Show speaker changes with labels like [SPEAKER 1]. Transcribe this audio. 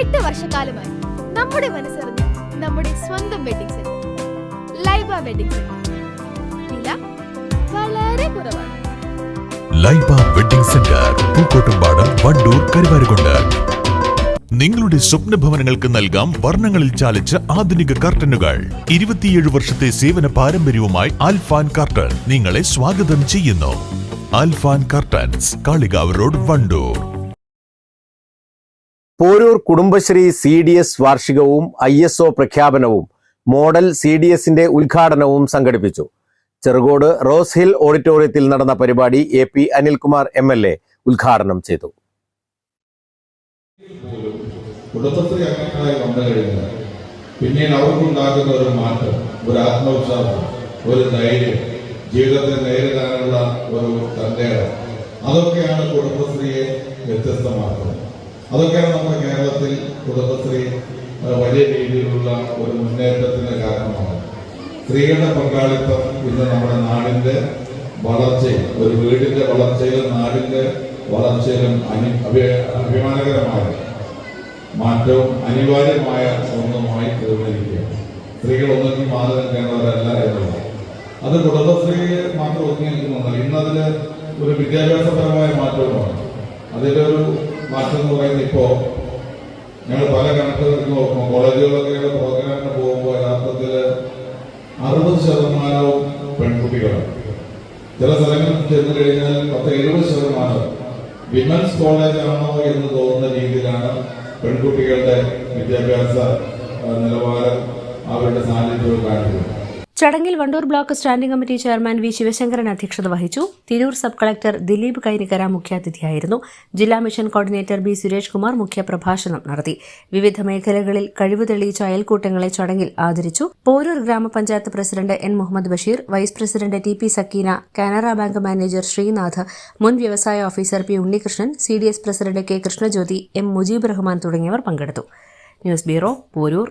[SPEAKER 1] എട്ട് വർഷക്കാലമായി നമ്മുടെ മനസ്സറിഞ്ഞ് നമ്മുടെ സ്വന്തം wedding centre Laiba wedding centre വില വളരെ കുറവാണ്.
[SPEAKER 2] Laiba wedding centre Pookkottumpadam Wandoor Karuvarakundu. നിങ്ങളുടെ സ്വപ്ന ഭവനങ്ങൾക്ക് നൽകാം വർണങ്ങളിൽ ചാലിച്ച ആധുനിക കർട്ടനുകൾ ഇരുപത്തിയേഴ് വർഷത്തെ സേവന പാരമ്പര്യവുമായി അൽഫാൻ കർട്ടൻ നിങ്ങളെ സ്വാഗതം ചെയ്യുന്നു. Alfan curtains Kalikavu road Wandoor.
[SPEAKER 3] Porur Kudumbashree C D S വാർഷികവും I S O പ്രഖ്യാപനവും മോഡൽ സി ഡി എസിന്റെ ഉദ്ഘാടനവും സംഘടിപ്പിച്ചു. ചെറുകോട് റോസ് ഹിൽ ഓഡിറ്റോറിയത്തിൽ നടന്ന പരിപാടി A P Anilkumar M L A ഉദ്ഘാടനം ചെയ്തു.
[SPEAKER 4] കുടുംബശ്രീ അംഗങ്ങളായി വന്നു കഴിഞ്ഞാൽ പിന്നീട് അവർക്കുണ്ടാകുന്ന ഒരു മാറ്റം ഒരു ആത്മവിശ്വാസം ഒരു ധൈര്യം ജീവിതത്തെ നേരിടാനുള്ള ഒരു തന്റേടം അതൊക്കെയാണ് കുടുംബശ്രീയെ വ്യത്യസ്തമാക്കുന്നത്. അതൊക്കെയാണ് നമ്മുടെ കേരളത്തിൽ കുടുംബശ്രീ വലിയ രീതിയിലുള്ള ഒരു മുന്നേറ്റത്തിന് കാരണമാണ് സ്ത്രീകളുടെ പങ്കാളിത്തം ഇന്ന് നമ്മുടെ നാടിന്റെ വളർച്ചയിൽ ഒരു വീടിന്റെ വളർച്ചയിലും നാടിന്റെ വളർച്ചയിലും അനി അഭി- അഭിമാനകരമായ മാറ്റവും അനിവാര്യമായ ഒന്നുമായി തീർന്നിരിക്കുകയാണ്. സ്ത്രീകൾ ഒന്നും മാറി എന്നുള്ളത്. അത് കുടുംബശ്രീയെ മാത്രം ഒതുങ്ങി നിൽക്കുന്നതല്ല ഇന്നതിന് ഒരു വിദ്യാഭ്യാസപരമായ മാറ്റവുമാണ്. അതിലൊരു മാറ്റം എന്ന് പറയുന്നത് ഇപ്പോ ഞങ്ങൾ പല കണക്കുകൾ നോക്കുമ്പോൾ കോളേജുകളൊക്കെയുള്ള പ്രോഗ്രാമിന് പോകുമ്പോൾ യഥാർത്ഥത്തിൽ അറുപത് ശതമാനവും പെൺകുട്ടികളാണ്. ചില സ്ഥലങ്ങളിൽ ചെന്ന് കഴിഞ്ഞാൽ പത്ത് എഴുപത് ശതമാനം വിമൻസ് കോളേജ് ആണോ എന്ന് തോന്നുന്ന രീതിയിലാണ് പെൺകുട്ടികളുടെ വിദ്യാഭ്യാസ നിലവാരം അവരുടെ സാന്നിധ്യവും കാണിക്കുന്നത്.
[SPEAKER 5] ചടങ്ങിൽ Wandoor block standing committee chairman V Sivasankaran അധ്യക്ഷത വഹിച്ചു. തിരൂർ സബ് കളക്ടർ ദിലീപ് കൈനികര മുഖ്യാതിഥിയായിരുന്നു. ജില്ലാ mission coordinator B Suresh Kumar മുഖ്യപ്രഭാഷണം നടത്തി. വിവിധ മേഖലകളിൽ കഴിവ് തെളിയിച്ച അയൽക്കൂട്ടങ്ങളെ ചടങ്ങിൽ ആദരിച്ചു. Porur grama panchayat president N Muhammad Basheer vice president T P Sakeena Canara bank manager Sreenath മുൻ വ്യവസായ officer P Unnikrishnan C D S president K Krishnajyothi M Mujeeb Rahman തുടങ്ങിയവർ പങ്കെടുത്തു. News bureau Porur.